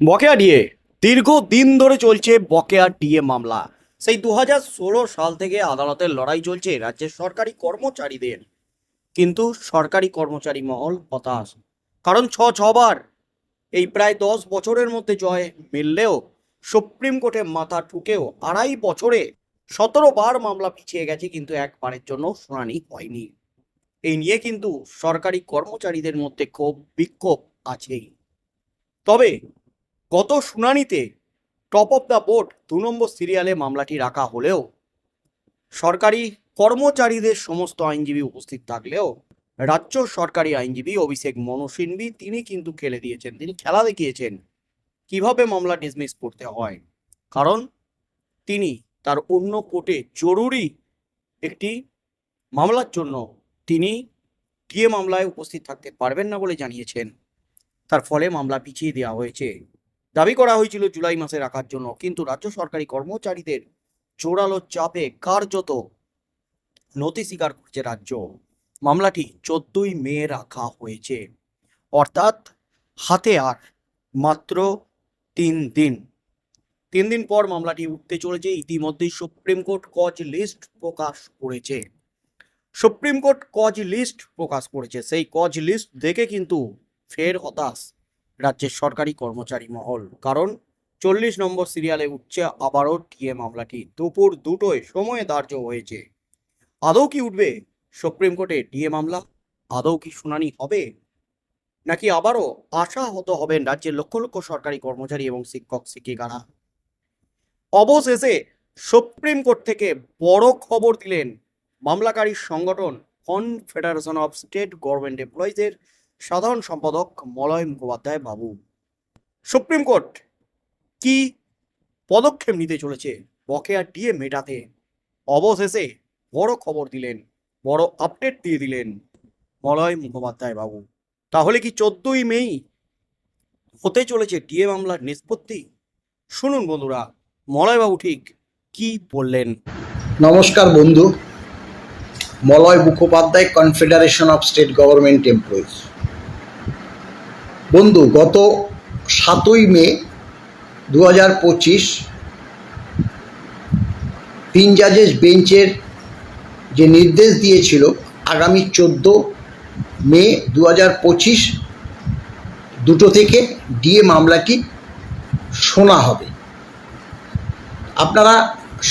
বকেয়া ডিএ দীর্ঘ দিন ধরে চলছে বকেয়া ডিএ মামলা। সেই দু সাল থেকে আদালতের লড়াই চলছে রাজ্যের সরকারি কর্মচারীদের। কিন্তু সরকারি কর্মচারী মহল হতাশ। কারণ ছ ছবার এই প্রায় দশ বছরের মধ্যে জয় মিললেও সুপ্রিম কোর্টে মাথা ঠুকেও আড়াই বছরে সতেরো বার মামলা পিছিয়ে গেছে, কিন্তু একবারের জন্য শুনানি হয়নি। এই নিয়ে কিন্তু সরকারি কর্মচারীদের মধ্যে ক্ষোভ বিক্ষোভ আছেই। তবে গত শুনানিতে টপ অফ দ্য বোর্ড দু নম্বর সিরিয়ালে মামলাটি রাখা হলেও সরকারি কর্মচারীদের সমস্ত আইনজীবী উপস্থিত থাকলেও রাজ্য সরকারি আইনজীবী অভিষেক মনু সিংভি তিনি কিন্তু খেলে দিয়েছেন। তিনি খেলা দেখিয়েছেন কীভাবে মামলা ডিসমিস করতে হয়। কারণ তিনি তার অন্য কোর্টে জরুরি একটি মামলার জন্য তিনি ডিএ মামলায় উপস্থিত থাকতে পারবেন না বলে জানিয়েছেন। তার ফলে মামলা পিছিয়ে দেওয়া হয়েছে। দাবি করা হয়েছিল জুলাই মাসে রাখার জন্য, কিন্তু রাজ্য সরকারি কর্মচারীদের জোরালো চাপে কার্যত নথি স্বীকার করছে রাজ্য। মামলাটি চোদ্দই মে রাখা হয়েছে। অর্থাৎ হাতে আর মাত্র তিন দিন। তিন দিন পর মামলাটি উঠতে চলেছে, ইতিমধ্যেই সুপ্রিম কোর্ট কজ লিস্ট প্রকাশ করেছে। সুপ্রিম কোর্ট কজ লিস্ট প্রকাশ করেছে। সেই কজ লিস্ট দেখে কিন্তু ফের হতাশ। রাজ্যের সরকারি কর্মচারী মহল। কারণ চল্লিশ নম্বর সিরিয়ালে উঠছে আবারও টিএ মামলাটি। দুপুর দুটোয় সময়ে ধার্য হয়েছে। আদৌ কি উঠবে? সুপ্রিম কোর্টে ডিএ মামলা? আদৌ কি শুনানি হবে? নাকি আবারও আশাহত হবেন রাজ্যের লক্ষ লক্ষ সরকারি কর্মচারী এবং শিক্ষক, শিক্ষিকারা? অবশেষে সুপ্রিম কোর্ট থেকে বড় খবর দিলেন মামলাকারী সংগঠন কনফেডারেশন অফ স্টেট গভর্নমেন্ট এমপ্লয়িজের সাধারণ সম্পাদক মলয় মুখোপাধ্যায় বাবু। সুপ্রিম কোর্ট কি পদক্ষেপ নিতে চলেছে? বকেয়া ডিএ মেটাতে। অবশেষে বড় খবর দিলেন, বড় আপডেট দিয়ে দিলেন মলয় মুখোপাধ্যায় বাবু। তাহলে কি চোদ্দই মেই হতে চলেছে ডিএ মামলার নিষ্পত্তি? শুনুন বন্ধুরা মলয়বাবু ঠিক কি বললেন? নমস্কার বন্ধু। Malay Mukhopadhyay confederation of state government employees বন্ধু, গত সাতই মে দু হাজার পঁচিশ তিন জাজেস বেঞ্চের যে নির্দেশ দিয়েছিল, আগামী চোদ্দ মে দু হাজার পঁচিশ, দুটো থেকে ডিএ মামলাটি শোনা হবে। আপনারা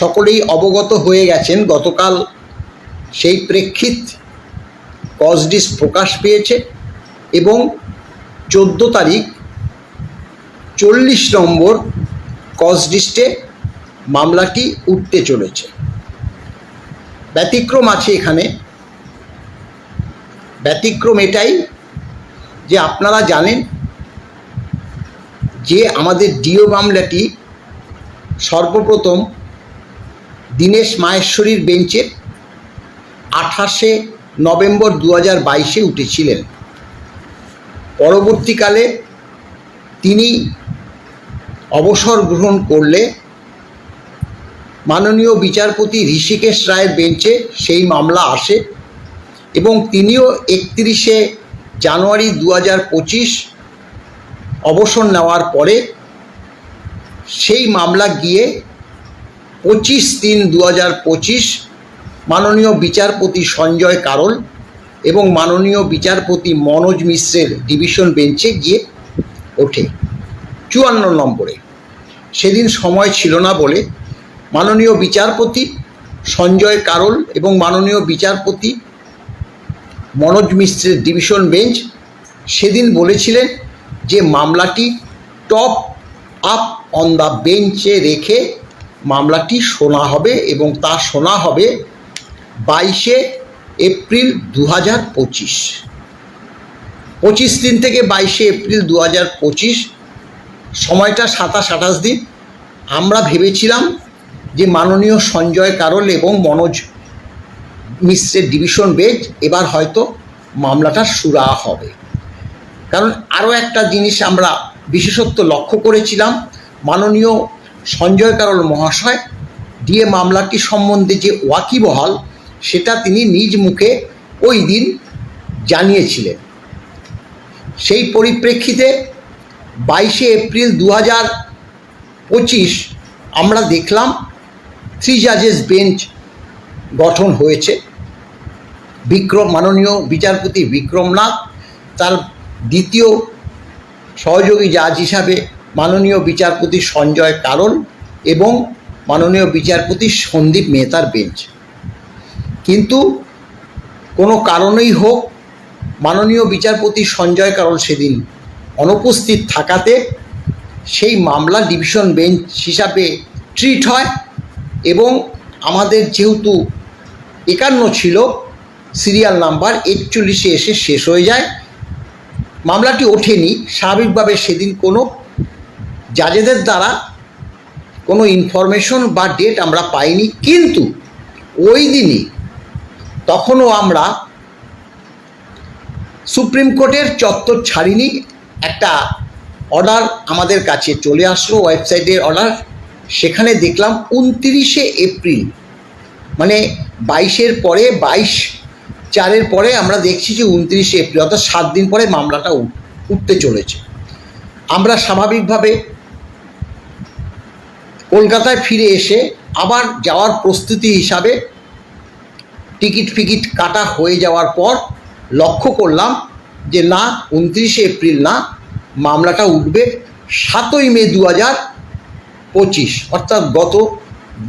সকলেই অবগত হয়ে গেছেন, গতকাল সেই প্রেক্ষিত কজডিস প্রকাশ পেয়েছে এবং চোদ্দ তারিখ, চল্লিশ নম্বর কজডিস্টে মামলাটি উঠতে চলেছে। ব্যতিক্রম আছে এখানে। ব্যতিক্রম এটাই যে আপনারা জানেন যে আমাদের ডিও মামলাটি সর্বপ্রথম দীনেশ মাহেশ্বরীর বেঞ্চে আঠাশে নভেম্বর দু হাজার বাইশে উঠেছিলেন। পরবর্তীকালে তিনি অবসর গ্রহণ করলে মাননীয় বিচারপতি ঋষিকেশ রায়ের বেঞ্চে সেই মামলা আসে এবং তিনিও একত্রিশে জানুয়ারি দু পঁচিশ অবসর নেওয়ার পরে সেই মামলা গিয়ে পঁচিশ তিন দু পঁচিশ মাননীয় বিচারপতি সঞ্জয় কারল এবং মাননীয় বিচারপতি মনোজ মিশ্রের ডিভিশন বেঞ্চে গিয়ে ওঠে। চুয়ান্ন নম্বরে। সেদিন সময় ছিল না বলে মাননীয় বিচারপতি সঞ্জয় কারল এবং মাননীয় বিচারপতি মনোজ মিশ্রের ডিভিশন বেঞ্চ সেদিন বলেছিলেন যে মামলাটি টপ আপ অন দ্য বেঞ্চে রেখে মামলাটি শোনা হবে এবং তা শোনা হবে বাইশে এপ্রিল দু হাজার পঁচিশ। পঁচিশ দিন থেকে বাইশে এপ্রিল দু হাজার পঁচিশ, সময়টা সাতাশ আঠাশ দিন। আমরা ভেবেছিলাম যে মাননীয় সঞ্জয় কারল এবং মনোজ মিশ্রের ডিভিশন বেঞ্চ এবার হয়তো মামলাটা সুরা হবে। কারণ আরও একটা জিনিস আমরা বিশেষত্ব লক্ষ্য করেছিলাম, মাননীয় সঞ্জয় কারল মহাশয়, ডিএ মামলাটি সম্বন্ধে যে ওয়াকিবহাল সেটা তিনি নিজ মুখে ওই দিন জানিয়েছিলেন। সেই পরিপ্রেক্ষিতে বাইশে এপ্রিল দু হাজার পঁচিশ আমরা দেখলাম থ্রি জাজেস বেঞ্চ গঠন হয়েছে। বিক্রম, মাননীয় বিচারপতি বিক্রমনাথ, তার দ্বিতীয় সহযোগী জাজ হিসাবে মাননীয় বিচারপতি সঞ্জয় কারল এবং মাননীয় বিচারপতি সন্দীপ মেহতার বেঞ্চ কিন্তু কোনো কারণেই হোক মাননীয় বিচারপতি সঞ্জয় কারণ সেদিন অনুপস্থিত থাকাতে সেই মামলা ডিভিশন বেঞ্চ হিসাবে ট্রিট হয় এবং আমাদের যেহেতু একান্ন ছিল, সিরিয়াল নাম্বার একচল্লিশে এসে শেষ হয়ে যায়। মামলাটি ওঠেনি। স্বাভাবিকভাবে সেদিন কোনো জাজেদের দ্বারা কোনো ইনফরমেশন বা ডেট আমরা পাইনি। কিন্তু ওই দিনই তখনও আমরা সুপ্রিম কোর্টের চত্বর ছাড়িনি, একটা অর্ডার আমাদের কাছে চলে আসলো, ওয়েবসাইটের অর্ডার। সেখানে দেখলাম উনতিরিশে এপ্রিল মানে বাইশের পরে, বাইশ চারের পরে আমরা দেখছি যে উনত্রিশে এপ্রিল, অর্থাৎ সাত দিন পরে মামলাটা উঠ- উঠতে চলেছে। আমরা স্বাভাবিকভাবে কলকাতায় ফিরে এসে আবার যাওয়ার প্রস্তুতি হিসাবে টিকিট ফিকিট কাটা হয়ে যাওয়ার পর লক্ষ্য করলাম যে না, উনত্রিশে এপ্রিল না, মামলাটা উঠবে সাতই মে দু হাজার পঁচিশ। অর্থাৎ গত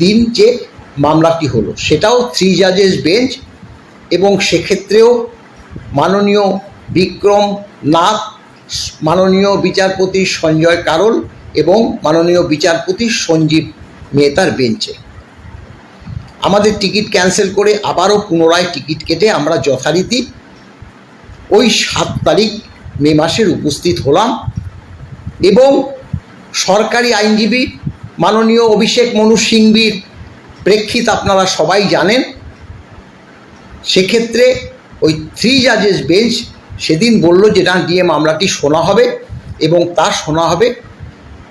দিন যে মামলাটি হলো, সেটাও থ্রি জাজেস বেঞ্চ এবং সেক্ষেত্রেও মাননীয় বিক্রম নাথ, মাননীয় বিচারপতি সঞ্জয় কারল এবং মাননীয় বিচারপতি সঞ্জীব মেহতার বেঞ্চে আমাদের টিকিট ক্যান্সেল করে আবারও পুনরায় টিকিট কেটে আমরা যথারীতি ওই সাত তারিখ মে মাসের উপস্থিত হলাম এবং সরকারি আইনজীবী মাননীয় অভিষেক মনু সিংবির প্রেক্ষিত আপনারা সবাই জানেন, সেক্ষেত্রে ওই থ্রি জাজেস বেঞ্চ সেদিন বলল যে, না ডিএ মামলাটি শোনা হবে এবং তা শোনা হবে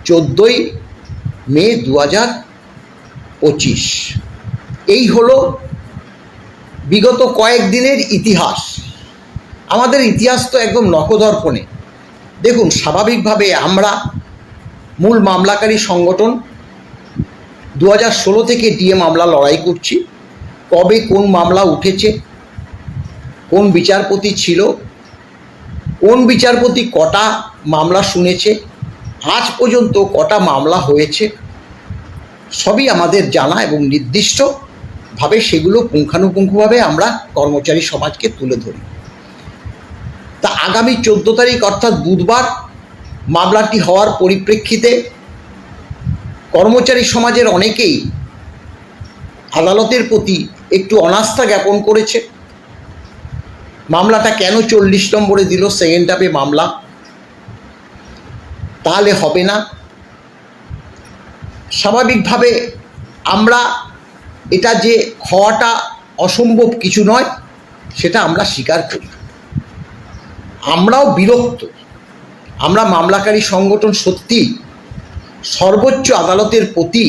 চোদ্দোই মে দু হাজার পঁচিশ। এই হলো বিগত কয়েকদিনের ইতিহাস। আমাদের ইতিহাস তো একদম নখদর্পণে। দেখুন, স্বাভাবিকভাবে আমরা মূল মামলাকারী সংগঠন দু ষোলো থেকে ডিএ মামলা লড়াই করছি। কবে কোন মামলা উঠেছে, কোন বিচারপতি ছিল, কোন বিচারপতি কটা মামলা শুনেছে, আজ পর্যন্ত কটা মামলা হয়েছে, সবই আমাদের জানা এবং নির্দিষ্টভাবে সেগুলো পুঙ্খানুপুঙ্খভাবে আমরা কর্মচারী সমাজকে তুলে ধরি। তা আগামী চোদ্দ তারিখ অর্থাৎ বুধবার মামলাটি হওয়ার পরিপ্রেক্ষিতে কর্মচারী সমাজের অনেকেই আদালতের প্রতি একটু অনাস্থা জ্ঞাপন করেছে। মামলাটা কেন চল্লিশ নম্বরে দিল, সেকেন্ড হাফে মামলা? তাহলে হবে না। স্বাভাবিকভাবে আমরা এটা যে হওয়াটা অসম্ভব কিছু নয়, সেটা আমরা স্বীকার করি। আমরাও বিরক্ত। আমরা মামলাকারী সংগঠন সত্যি সর্বোচ্চ আদালতের প্রতি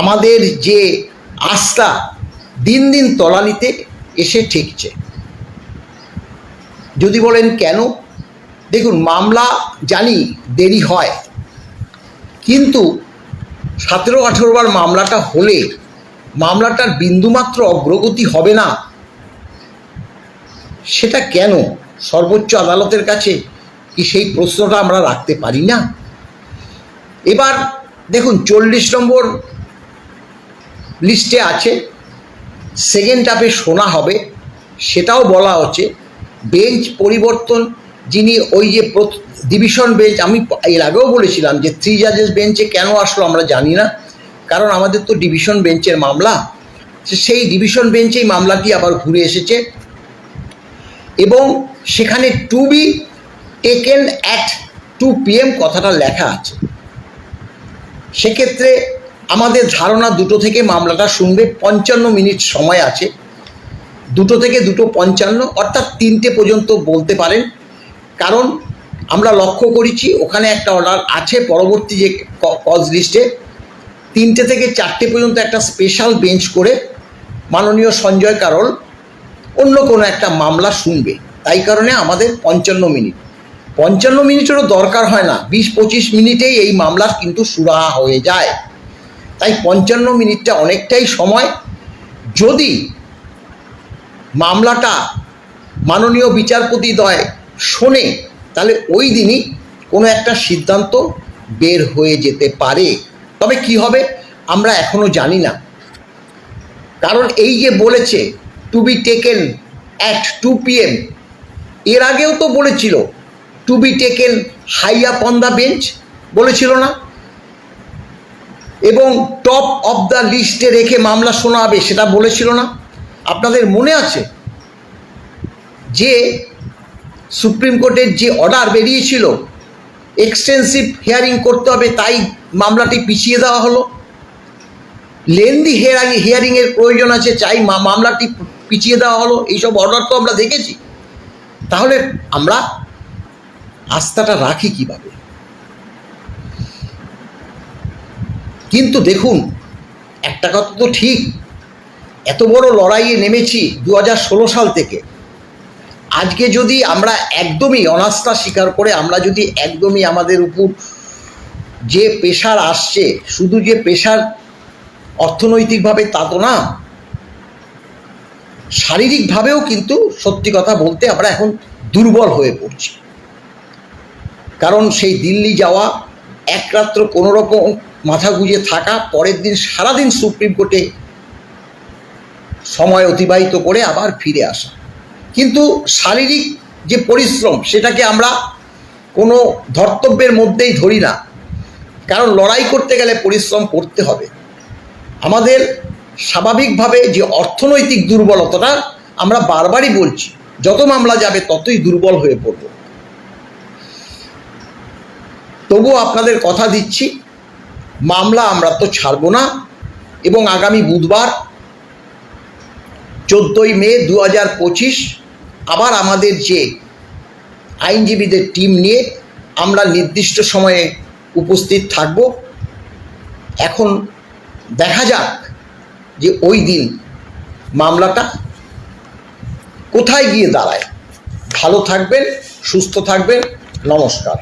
আমাদের যে আস্থা দিন দিন তলানিতে এসে ঠেকছে। যদি বলেন কেন? দেখুন, মামলা জানি দেরি হয়, কিন্তু সতেরো আঠেরো বার মামলাটা হলে মামলাটার বিন্দুমাত্র অগ্রগতি হবে না। সেটা কেন? সর্বোচ্চ আদালতের কাছে কি সেই প্রশ্নটা আমরা রাখতে পারি না? এবার দেখুন, চল্লিশ নম্বর লিস্টে আছে সেকেন্ড হাফে শোনা হবে, সেটাও বলা হচ্ছে বেঞ্চ পরিবর্তন, যিনি ওই যে ডিভিশন বেঞ্চ আমি এর আগেও বলেছিলাম যে থ্রি জাজেস বেঞ্চে কেন আসলো আমরা জানি না। কারণ আমাদের তো ডিভিশন বেঞ্চের মামলা। সেই ডিভিশন বেঞ্চেই মামলাটি আবার ঘুরে এসেছে। এবং সেখানে to be taken at two PM কথাটা লেখা আছে। সেক্ষেত্রে আমাদের ধারণা দুটো থেকে মামলাটা শুনবে, পঞ্চান্ন মিনিট সময় আছে। দুটো থেকে দুটো পঞ্চান্ন, অর্থাৎ তিনটে পর্যন্ত বলতে পারেন। কারণ আমরা লক্ষ্য করেছি, ওখানে একটা অর্ডার আছে, পরবর্তী যে কজ লিস্টে তিনটে থেকে চারটে পর্যন্ত একটা স্পেশাল বেঞ্চ করে মাননীয় সঞ্জয় কারল অন্য কোনো একটা মামলা শুনবে। তাই কারণে আমাদের পঞ্চান্ন মিনিট। পঞ্চান্ন মিনিটেরও দরকার হয় না। বিশ পঁচিশ মিনিটেই এই মামলা কিন্তু সুরাহা হয়ে যায়। তাই পঞ্চান্ন মিনিটটা অনেকটাই সময়। যদি মামলাটা মাননীয় বিচারপতি দয় শোনে, তাহলে ওই দিনই কোনো একটা সিদ্ধান্ত বের হয়ে যেতে পারে। তবে কি হবে আমরা এখনও জানি না। কারণ এই যে বলেছে to be taken at two PM এর আগেও তো বলেছিল to be taken high up on the bench বলেছিল না। এবং টপ অফ দ্য লিস্টে রেখে মামলা শোনা হবে সেটা বলেছিল না। আপনাদের মনে আছে যে সুপ্রিম কোর্টের যে অর্ডার বেরিয়েছিল এক্সটেন্সিভ হিয়ারিং করতে হবে, তাই মামলাটি পিছিয়ে দেওয়া হলো। লেন্দি হিয়ারিং হিয়ারিংয়ের প্রয়োজন আছে, চাই মামলাটি পিছিয়ে দেওয়া হলো। এইসব অর্ডার তো আমরা দেখেছি। তাহলে আমরা আস্থাটা রাখি কীভাবে? কিন্তু দেখুন, একটা কথা তো ঠিক, এত বড় লড়াইয়ে নেমেছি দু হাজার ষোলো সাল থেকে। আজকে যদি আমরা একদমই অনাস্থা স্বীকার করে, আমরা যদি একদমই আমাদের উপর যে পেশার আসছে, শুধু যে পেশার অর্থনৈতিকভাবে তা তো না, শারীরিকভাবেও কিন্তু সত্যি কথা বলতে আমরা এখন দুর্বল হয়ে পড়ছি। কারণ সেই দিল্লি যাওয়া, এক রাত্র কোনো রকম মাথা গুঁজে থাকা, পরের দিন সারাদিন সুপ্রিম কোর্টে সময় অতিবাহিত করে আবার ফিরে আসা। কিন্তু শারীরিক যে পরিশ্রম, সেটাকে আমরা কোনো ধর্তব্যের মধ্যেই ধরি না। কারণ লড়াই করতে গেলে পরিশ্রম করতে হবে। আমাদের স্বাভাবিকভাবে যে অর্থনৈতিক দুর্বলতাটা আমরা বারবারই বলছি, যত মামলা যাবে ততই দুর্বল হয়ে পড়ব। তবুও আপনাদের কথা দিচ্ছি, মামলা আমরা তো ছাড়বো না এবং আগামী বুধবার চোদ্দোই মে দু হাজার পঁচিশ আবার আমাদের যে আইনজীবীদের টিম নিয়ে আমরা নির্দিষ্ট সময়ে উপস্থিত থাকব। এখন দেখা যাক যে ওই দিন মামলাটা কোথায় গিয়ে দাঁড়ায়। ভালো থাকবেন, সুস্থ থাকবেন, নমস্কার।